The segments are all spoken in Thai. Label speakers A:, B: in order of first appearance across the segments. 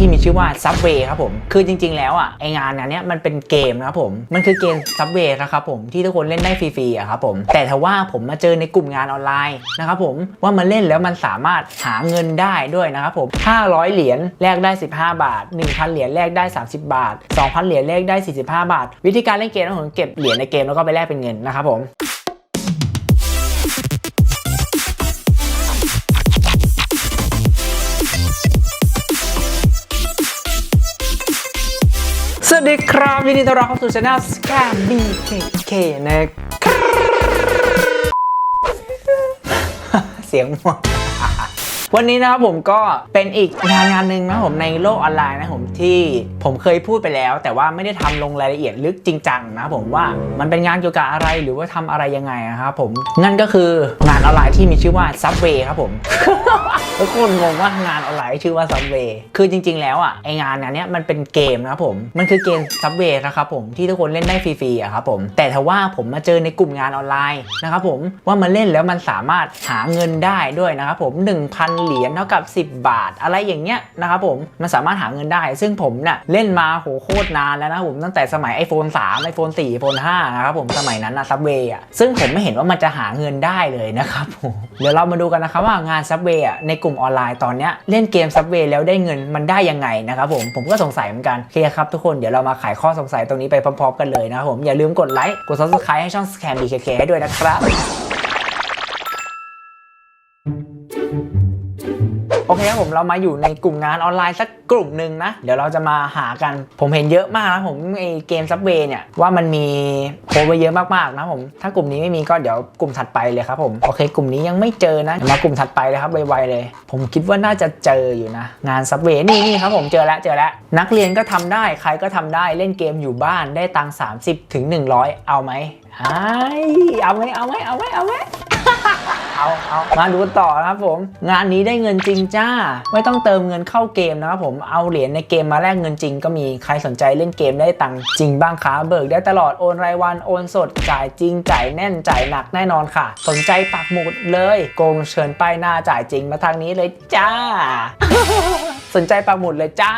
A: ที่มีชื่อว่า Subway ครับผม คือจริง ๆ แล้วอะไองานนั้นเนี้ยมันเป็นเกมนะครับผม มันคือเกม Subway นะครับผมที่ทุกคนเล่นได้ฟรีๆอะครับผม แต่ถ้าว่าผมมาเจอในกลุ่มงานออนไลน์นะครับผมว่ามันเล่นแล้วมันสามารถหาเงินได้ด้วยนะครับผม 500 เหรียญแลกได้ 15 บาท 1,000 เหรียญแลกได้ 30 บาท 2,000 เหรียญแลกได้ 45 บาท วิธีการเล่นเกมนะผมเก็บเหรียญในเกมแล้วก็ไปแลกเป็นเงินนะครับผม สวัสดีครับยินดีต้อนรับเข้าสู่ช anel Scam BKK นะครับเสียงหมด วันนี้นะครับผมก็เป็นอีกงานงานหนึ่งนะผมในโลกออนไลน์นะผมที่ผมเคยพูดไปแล้ว แต่ว่าไม่ได้ทำลงรายละเอียดลึกจริงจังนะผมว่ามันเป็นงานเกี่ยวกับอะไรหรือว่าทำอะไรยังไงนะครับผมนั่นก็คืองานออนไลน์ที่มีชื่อว่า Subway ครับผมทุกคนงงว่างานออนไลน์ชื่อว่า Subway คือจริง ๆ แล้วอะไองานอันเนี้ยมันเป็นเกมนะครับผมมันคือเกม Subway นะครับผมที่ทุกคนเล่นได้ฟรีๆอะครับผมแต่ถ้าว่าผมมาเจอในกลุ่มงานออนไลน์นะครับผมว่ามันเล่นแล้วมันสามารถหาเงินได้ด้วยนะครับผม1,000เหรียญเท่ากับ 10 บาท อะไรอย่างเงี้ยนะครับผมมันสามารถหาเงินได้ ซึ่งผมเน่ะเล่นมาโหโคตรนานแล้วนะผมตั้งแต่สมัย iPhone 3 iPhone 4 iPhone 5นะครับผมสมัยนั้นนะ Subway อะซึ่งผมไม่เห็นว่ามันจะหาเงินได้เลยนะครับผมเดี๋ยวเรามาดูกันนะครับว่างาน Subway อะในกลุ่มออนไลน์ตอนเนี้ยเล่นเกม Subway แล้วได้เงินมันได้ยังไงนะครับผมผมก็สงสัยเหมือนกันโอเคครับทุกคนเดี๋ยวเรามาไขข้อสงสัยตรงนี้ไปพร้อมๆกันเลยนะครับผมอย่าลืมกดไลค์กด Subscribe ให้ช่อง Scam BKK ให้ด้วยนะครับ โอเคครับผมเรามาอยู่ในกลุ่มงานออนไลน์สักกลุ่มหนึ่งนะ เดี๋ยวเราจะมาหากัน ผมเห็นเยอะมากนะผมไอเกมซับเวย์เนี่ยว่ามันมีโพสไว้เยอะมากๆนะผมถ้ากลุ่มนี้ไม่มีก็เดี๋ยวกลุ่มถัดไปเลยครับผมโอเค กลุ่มนี้ยังไม่เจอนะมากลุ่มถัดไปเลยครับไวๆเลย ผมคิดว่าน่าจะเจออยู่นะ งานซับเวย์นี่นี่ครับผมเจอแล้วเจอแล้วนักเรียนก็ทำได้ใครก็ทำได้เล่นเกมอยู่บ้านได้ตังค์30ถึง100 เอาไหมไอเอาไหมเอาไหมเอาไหมเอาไหม เอาเอามาดูต่อนะครับผม งานนี้ได้เงินจริงจ้า ไม่ต้องเติมเงินเข้าเกมนะครับผมเอาเหรียญในเกมมาแลกเงินจริงก็มีใครสนใจเล่นเกมได้ตังค์จริงบ้างคะเบิกได้ตลอดโอนรายวันโอนสดจ่ายจริงจ่ายแน่นจ่ายหนักแน่นอนค่ะ สนใจปักหมุดเลยโกงเชิญป้ายหน้าจ่ายจริงมาทางนี้เลยจ้าสนใจปักหมุดเลยจ้า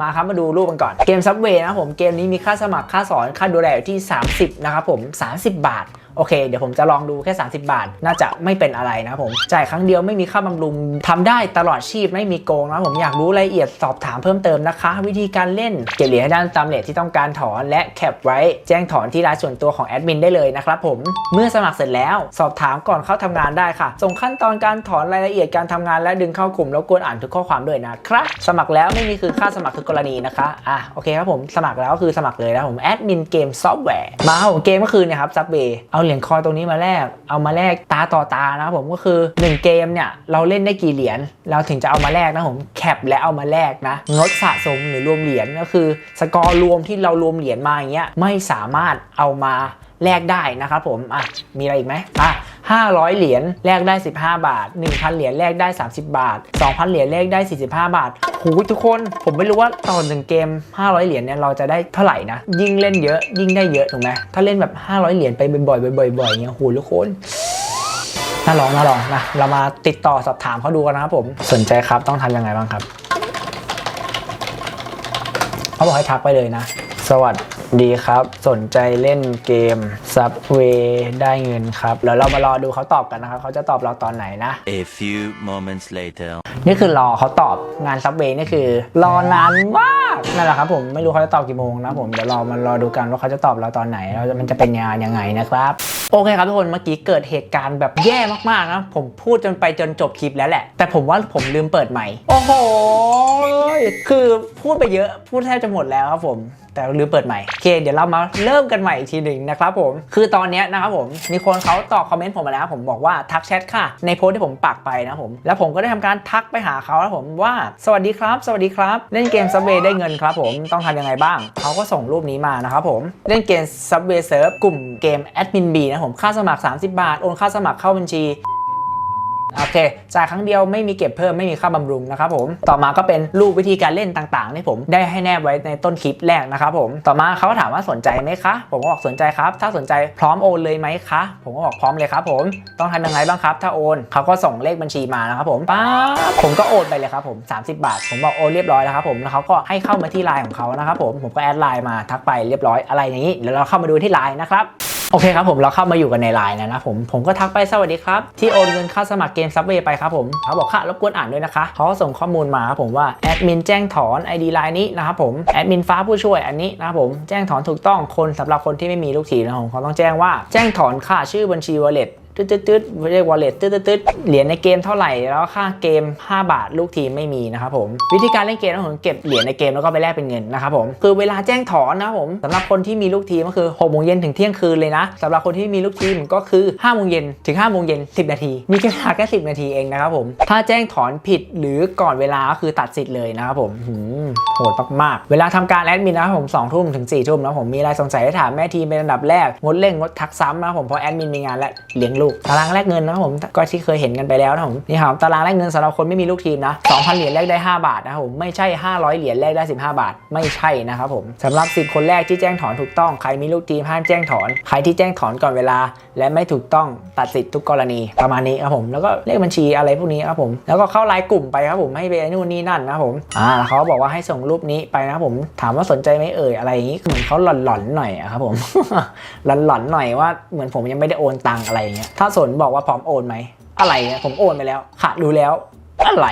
A: มาครับมาดูรูปกันก่อน เกมซับเวย์นะผม เกมนี้มีค่าสมัครค่าสอนค่าดูแลอยู่ที่ 30 นะครับผม 30 บาท โอเค เดี๋ยวผมจะลองดูแค่ 30 บาท น่าจะไม่เป็นอะไรนะผมจ่ายครั้งเดียวไม่มีค่าบำรุงทำได้ตลอดชีพไม่มีโกงนะผมอยากรู้รายละเอียดสอบถามเพิ่มเติมนะคะ วิธีการเล่นเก็บเหรียญให้ได้ตามเลทที่ต้องการถอนและแคปไว้แจ้งถอนที่รายส่วนตัวของแอดมินได้เลยนะครับผมเมื่อสมัครเสร็จแล้ว สอบถามก่อนเข้าทำงานได้ค่ะ ส่งขั้นตอนการถอนรายละเอียดการทำงานและดึงเข้ากลุ่มแล้วกวนอ่านทุกข้อความด้วยนะครับสมัครแล้วไม่มีคือค่าสมัครทุกกรณีนะคะอะโอเคครับผมสมัครแล้วก็คือสมัครเลยนะผมแอดมินเกมซอฟต์แวร์มาครับผมเกมก็คือนี่ยครับซับเบย์เอาเหรียญคอยตรงนี้มาแลกเอามาแลกตาต่อตานะครับผมก็คือ 1 เกมเนี่ยเราเล่นได้กี่เหรียญเราถึงจะเอามาแลกนะผมแคปและเอามาแลกนะงดสะสมหรือรวมเหรียญก็คือ สกอร์รวมที่เรารวมเหรียญมาอย่างเงี้ยไม่สามารถเอามาแลกได้นะครับผมอะมีอะไรอีกไหมอะ 500 เหรียญแลกได้ 15 บาท 1,000 เหรียญแลกได้ 30 บาท 2,000 เหรียญแลกได้ 45 บาทโหทุกคนผมไม่รู้ว่าตอนหนึ่งเกม 500 เหรียญเนี่ยเราจะได้เท่าไหร่นะ ยิ่งเล่นเยอะยิ่งได้เยอะถูกไหมถ้าเล่นแบบ 500 เหรียญไปบ่อยๆบ่อยๆบ่อยๆอย่างเงี้ยโหทุกคนน่าลองน่าลองนะเรามาติดต่อสอบถามเขาดูกันนะครับผมสนใจครับต้องทำยังไงบ้างครับเขาบอกให้ทักไปเลยนะ สวัสดี ครับ สนใจเล่นเกม Subway ได้เงินครับแล้วเรามารอดูเขาตอบกันนะครับเขาจะตอบเราตอนไหนนะ
B: A few moments later.
A: นี่คือรอเขาตอบงาน Subway นี่คือ รอนานมากนั่นแหละครับผมไม่รู้เขาจะตอบกี่โมงนะผมเดี๋ยวรอมันรอดูกันว่าเขาจะตอบเราตอนไหนแล้วมันจะเป็นงานยังไงนะครับ โอเคครับทุกคนเมื่อกี้เกิดเหตุการณ์แบบแย่มากๆนะผมพูดจนไปจนจบคลิปแล้วแหละ แต่ผมว่าผมลืมเปิดใหม่โอ้โหคือพูดไปเยอะพูดแทบจะหมดแล้วครับผม แต่ลืมเปิดใหม่โอเคเดี๋ยวเรามาเริ่มกันใหม่อีกทีหนึ่งนะครับผมคือตอนนี้นะครับผมมีคนเขาตอบคอมเมนต์ผมมาแล้ว ผมบอกว่าทักแชทค่ะ ในโพสที่ผมปักไปนะผมแล้วผมก็ได้ทำการทักไปหาเขาแล้วผมว่าสวัสดีครับ สวัสดีครับ เล่นเกม Subway ได้เงินครับผมต้องทำยังไงบ้างเขาก็ส่งรูปนี้มานะครับผมเล่นเกม Subway Surf กลุ่มเกม Admin B นะผมค่าสมัคร 30 บาทโอนค่าสมัครเข้าบัญชี โอเคจ่ายครั้งเดียวไม่มีเก็บเพิ่มไม่มีค่าบำรุงนะครับผม ต่อมาก็เป็นรูปวิธีการเล่นต่างๆที่ผมได้ให้แนบไว้ในต้นคลิปแรกนะครับผม ต่อมาเขาก็ถามว่าสนใจไหมคะ ผมก็บอกสนใจครับ ถ้าสนใจพร้อมโอนเลยไหมคะ ผมก็บอกพร้อมเลยครับผม ต้องทำยังไงบ้างครับ ถ้าโอนเขาก็ส่งเลขบัญชีมานะครับผมป๊าผมก็โอนไปเลยครับผม 30 บาท ผมบอกโอนเรียบร้อยแล้วครับผมแล้วเขาก็ให้เข้ามาที่ไลน์ของเขานะครับผม ผมก็แอดไลน์มาทักไปเรียบร้อยอะไรอย่างนี้เดี๋ยวเราเข้ามาดูที่ไลน์นะครับ โอเคครับผมเราเข้ามาอยู่กันในไลน์แล้วนะผมผมก็ทักไปสวัสดีครับ ที่โอนเงินค่าสมัครเกมซับเวย์ไปครับผมเขาบอกค่ะรบกวนอ่านด้วยนะคะเขาส่งข้อมูลมาครับผมว่าแอดมินแจ้งถอน ID ไลน์นี้นะครับผมแอดมินฟ้าผู้ช่วยอันนี้นะครับผมแจ้งถอนถูกต้องคนสำหรับคนที่ไม่มีลูกทีมนะผมเขาต้องแจ้งว่าแจ้งถอนค่าชื่อบัญชีวอลเล็ต ดตึ๊ดเรียก wallet ตึ๊ดตึ๊ดตึ๊ดเหรียญในเกมเท่าไหร่แล้วค่าเกม 5 บาทลูกทีมไม่มีนะครับผมวิธีการเล่นเกมนะครับผมเก็บเหรียญในเกมแล้วก็ไปแลกเป็นเงินนะครับผมคือเวลาแจ้งถอนนะครับผมสำหรับคนที่มีลูกทีมก็คือ6โมงเย็นถึงเที่ยงคืนเลยนะสำหรับคนที่มีลูกทีมก็คือ5โมงเย็นถึง5โมงเย็น10 นาที มีแค่เวลาแค่10 นาทีเองนะครับผมถ้าแจ้งถอนผิดหรือก่อนเวลาก็คือตัดสิทธิ์เลยนะครับผมหืมโหดมากๆเวลาทำการแอดมินนะครับผม2ทุ่มถึง4ทุ่มนะผมมีอะไรสงสัยให้ถามแม่ทีมเป็นอันดับแรกงดเล่นงดทักซ้ำนะครับผมเพราะแอดมินมีงานและเลี้ยงลูกตารางแลกเงินนะครับผม ก็ที่เคยเห็นกันไปแล้วนะผม นี่ครับ ตารางแลกเงินสำหรับคนไม่มีลูกทีมนะ2,000 เหรียญแลกได้ 5 บาทนะครับผม ไม่ใช่ 500 เหรียญแลกได้ 15 บาท ไม่ใช่นะครับผมสำหรับ 10 คนแรกที่แจ้งถอนถูกต้อง ใครมีลูกทีมห้ามแจ้งถอน ใครที่แจ้งถอนก่อนเวลา และไม่ถูกต้องตัดสิทธิ์ทุกกรณีประมาณนี้ครับผม แล้วก็เลขบัญชีอะไรพวกนี้ครับผม แล้วก็เข้าไลน์กลุ่มไปครับผม ให้ไปนู่นนี่นั่นนะครับผม อ่าเขาบอกว่าให้ส่งรูปนี้ไปนะครับผม ถามว่าสนใจไหมเอ่ยอะไรอย่างนี้เหมือนเขาหลอนๆหน่อยอะครับผมหลอนๆหน่อยว่าเหมือนผมยังไม่ได้โอนตังอะไรอย่างเงี้ยถ้าสนบอกว่าพร้อมโอนไหมอะไรเนี่ยผมโอนไปแล้วขาดดูแล้วอะไร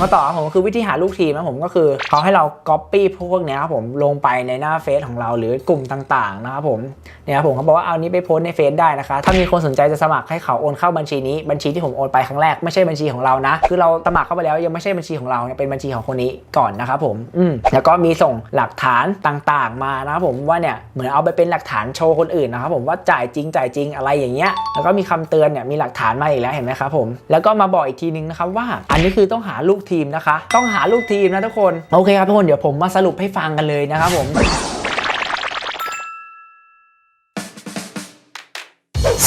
A: มาต่อครับผมคือวิธีหาลูกทีมนะผมก็คือเขาให้เรา Copy พวกนี้ครับผมลงไปในหน้าเฟซของเราหรือกลุ่มต่างๆนะครับผมเนี่ยครับผมเขาบอกว่าเอานี้ไปโพสในเฟซได้นะคะ ถ้ามีคนสนใจจะสมัครให้เขาโอนเข้าบัญชีนี้บัญชีที่ผมโอนไปครั้งแรกไม่ใช่บัญชีของเรานะ คือเราสมัครเข้าไปแล้วยังไม่ใช่บัญชีของเราเนี่ยเป็นบัญชีของคนนี้ก่อนนะครับผมอืมแล้วก็มีส่งหลักฐานต่างๆ มานะครับผมว่าเนี่ยเหมือนเอาไปเป็นหลักฐานโชว์คนอื่นนะครับผมว่าจ่ายจริงจ่ายจริงอะไรอย่างเงี้ยแล้วก็มีคำเตือนเนี่ยมีหลักฐานมาอีกแล้วเห็นไหมครับผมแล้วก็มาบอกอีกทีนึงนะครับว่า อันนี้คือต้องหาลูกทีมนะคะ ต้องหาลูกทีมนะทุกคน โอเคครับทุกคนเดี๋ยวผมมาสรุปให้ฟังกันเลยนะครับผม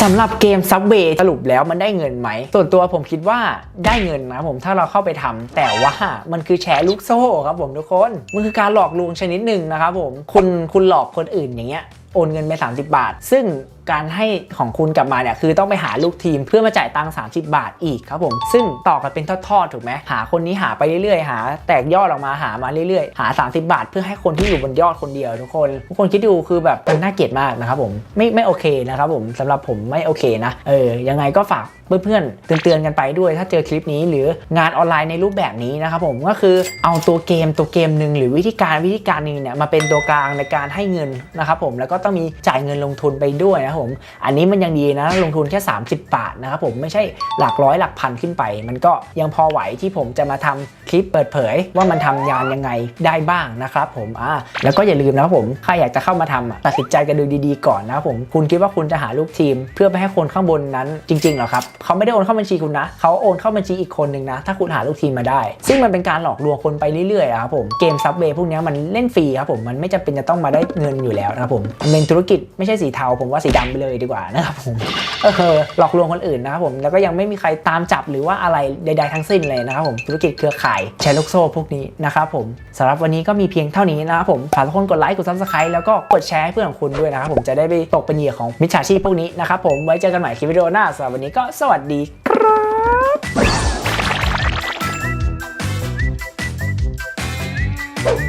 A: สำหรับเกม Subway สรุปแล้วมันได้เงินไหม ส่วนตัวผมคิดว่าได้เงินนะผมถ้าเราเข้าไปทำแต่ว่ามันคือแชร์ลูกโซ่ครับผมทุกคน มันคือการหลอกลวงชนิดหนึ่งนะครับผมคุณคุณหลอกคนอื่นอย่างเงี้ยโอนเงินไป 30 บาท ซึ่ง การให้ของคุณกลับมาเนี่ยคือต้องไปหาลูกทีมเพื่อมาจ่ายตังค์30 บาทอีกครับผม ซึ่งต่อกันเป็นทอดๆถูกไหมหาคนนี้หาไปเรื่อยๆ หา แตกยอดออกมาหามาเรื่อยๆ หา 30 บาท เพื่อให้คนที่อยู่บนยอดคนเดียวทุกคนทุกคนคิดดูคือแบบมันน่าเกลียดมากนะครับผมไม่ไม่โอเคนะครับผมสำหรับผมไม่โอเคนะเออยังไงก็ฝากเพื่อนๆเตือนๆกันไปด้วยถ้าเจอคลิปนี้หรืองานออนไลน์ในรูปแบบนี้นะครับผมก็คือเอาตัวเกมตัวเกมหนึ่งหรือวิธีการวิธีการหนึงเนี่ยมาเป็นตัวกลางในการให้เงินนะครับผมแล้วก็ต้องมีจ่ายเงินลงทุนไปด้วยนะครับผม อันนี้มันยังดีนะลงทุนแค่ 30 บาทนะครับผมไม่ใช่หลักร้อยหลักพันขึ้นไป มันก็ยังพอไหวที่ผมจะมาทำคลิปเปิดเผย ว่ามันทำงานยังไงได้บ้างนะครับผมอ่าแล้วก็อย่าลืมนะครับผมใครอยากจะเข้ามาทำตัดสินใจกันดูดีๆก่อนนะครับผมคุณคิดว่าคุณจะหาลูกทีม เพื่อไปให้คนข้างบนนั้นจริงๆหรอครับเขาไม่ได้โอนเข้าบัญชีคุณนะเขาโอนเข้าบัญชีอีกคนหนึ่งนะถ้าคุณหาลูกทีมมาได้ ซึ่งมันเป็นการหลอกลวงคนไปเรื่อยๆครับผมเกมซับเวย์พวกนี้มันเล่นฟรีครับผมมันไม่จำเป็นจะต้องมาได้เงินอยู่แล้วนะครับผมเป็นธุรกิจไม่ใช่สีเทาผมว่าสีดำไปเลยดีกว่านะครับผมก็คือหลอกลวงคนอื่นนะครับผมแล้วก็ยังไม่มีใครตามจับหรือว่าอะไรใด ๆ ทั้งสิ้นเลยนะครับผมธุรกิจเครือข่ายแชร์ลูกโซ่พวกนี้นะครับผมสำหรับวันนี้ก็มีเพียงเท่านี้นะครับผมฝากทุกคนกดไลค์กดซับสไครต์แล้วก็กดแชร์ให้เพื่อนของคุณด้วยนะครับผมจะได้ไปตกเป็นเหยื่อของมิจฉาชีพพวกนี้นะครับผมไว้เจอกันใหม่คลิปวิดีโอหน้าสำหรับวันนี้ก็สวัสดีครับ